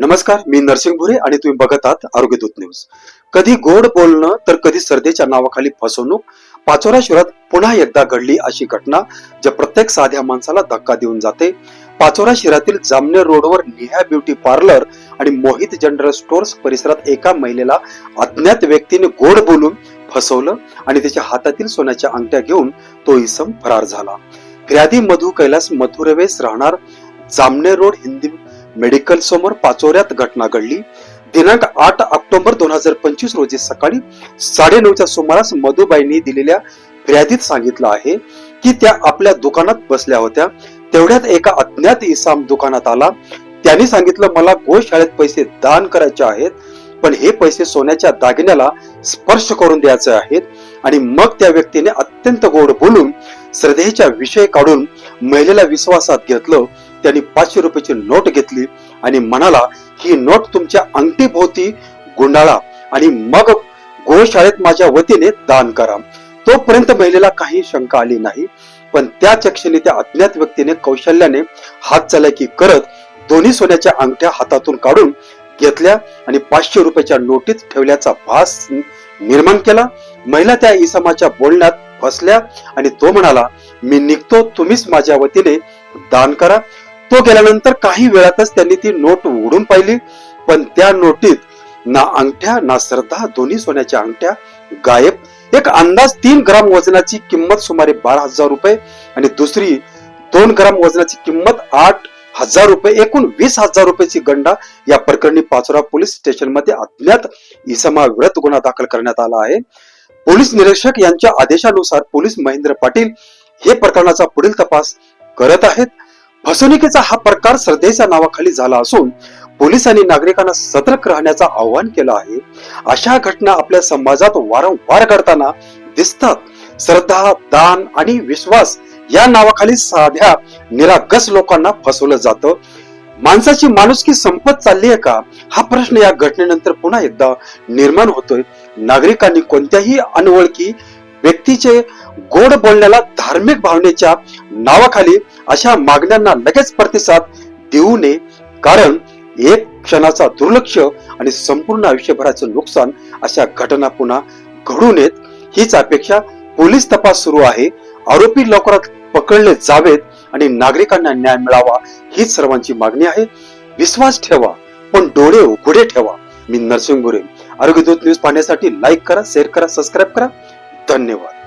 नमस्कार मी नरसिंह भुरे आणि तुम्ही बघत आहात आरोग्य दूत न्यूज. कधी गोड बोलणं तर कधी सर्दीच्या नावाखाली फसवणूक. पाचोरा शहरात पुन्हा एकदा घडली अशी घटना ज्या प्रत्येक साध्या माणसाला धक्का देऊन जाते. पाचोरा शहरातील जामनेर रोडवर निहा ब्युटी पार्लर आणि मोहित जनरल स्टोअर्स परिसरात एका महिलेला अज्ञात व्यक्तीने गोड बोलून फसवलं आणि त्याच्या हातातील सोन्याच्या अंगठ्या घेऊन तो इसम फरार झाला. फिर्यादी मधु कैलास मथुरवेस राहणार जामनेर रोड हिंदी मेडिकल समोर पाचोऱ्यात घटना घडली. दिनांक आठ ऑक्टोबर दोन हजार पंचवीस रोजी सकाळी साडेनऊच्या सुमारास मधुबाईंनी दिलेल्या फिर्यादीत सांगितलं आहे की त्या आपल्या दुकानात बसल्या होत्या. तेवढ्यात एका अज्ञात इसाम दुकानात आला. त्यांनी सांगितलं मला गोशाळेत पैसे दान करायचे आहेत पण हे पैसे सोन्याच्या दागिन्याला स्पर्श करून द्यायचे आहेत. आणि मग त्या व्यक्तीने अत्यंत गोड बोलून श्रद्धेचा विषय काढून महिलेला विश्वासात घेतलं. त्यांनी पाचशे रुपयाची नोट घेतली आणि म्हणाला ही नोट तुमच्या अंगठीभोवती गुंडाळा आणि मग गोशाळेत माझ्या वतीने दान करा. तोपर्यंत महिलेला काही शंका आली नाही पण त्याच क्षणी त्या अज्ञात व्यक्तीने कौशल्याने हात चालाकी करत दोन्ही सोन्याच्या अंगठ्या हातातून काढून घेतल्या आणि पाचशे रुपयाच्या नोटीत ठेवल्याचा भास निर्माण केला. महिला त्या इसमाच्या बोलण्यात फसल्या आणि तो म्हणाला मी निघतो तुम्हीच माझ्या वतीने दान करा. तो गेल्यानंतर काही वेळातच त्यांनी ती नोट उघडून पाहिली. पण त्या नोटीत ना अंगठ्या ना श्रद्धा दोन्ही सोन्याच्या अंगठ्या गायब. एक अंदाज तीन ग्राम वजनाची किंमत सुमारे बारा हजार रुपये आणि दुसरी दोन ग्राम वजनाची किंमत आठ हजार रुपये एकूण वीस हजार रुपयाची गंडा या प्रकरणी पाचोरा पोलीस स्टेशनमध्ये अज्ञात इसमाविरोधात गुन्हा दाखल करण्यात आला आहे. पोलीस निरीक्षक यांच्या आदेशानुसार पोलीस महेंद्र पाटील हे प्रकरणाचा पुढील तपास करत आहेत. फसवणुकीचा हा प्रकार श्रद्धेच्या नावाखाली झाला असून पोलिसांनी नागरिकांना सतर्क राहण्याचं आवाहन केलं आहे. अशा घटना आपल्या समाजात वारंवार घडताना दिसतात. श्रद्धा दान आणि विश्वास या नावाखाली साध्या निरागस लोकांना फसवलं जातं. माणसाची माणुसकी संपत चालली आहे का? हा प्रश्न या घटनेनंतर पुन्हा एकदा निर्माण होतोय. नागरिकांनी कोणत्याही अनवळखी व्यक्तीचे गोड बोलण्याला धार्मिक भावनेच्या नावाखाली अशा मागण्यांना लगेच प्रतिसाद देऊ नये. कारण एक क्षणाचा दुर्लक्ष आणि संपूर्ण आयुष्यभराचं नुकसान अशा घटना पुन्हा घडू नयेत. हीच अपेक्षा पोलीस तपास सुरू आहे. आरोपी लवकरात पकडले जावेत आणि नागरिकांना न्याय मिळावा हीच सर्वांची मागणी आहे. विश्वास ठेवा पण डोळे उघडे ठेवा. मी नरसिंह गुरे. आरोग्यदूत न्यूज पाहण्यासाठी लाईक करा शेअर करा सबस्क्राईब करा. धन्यवाद.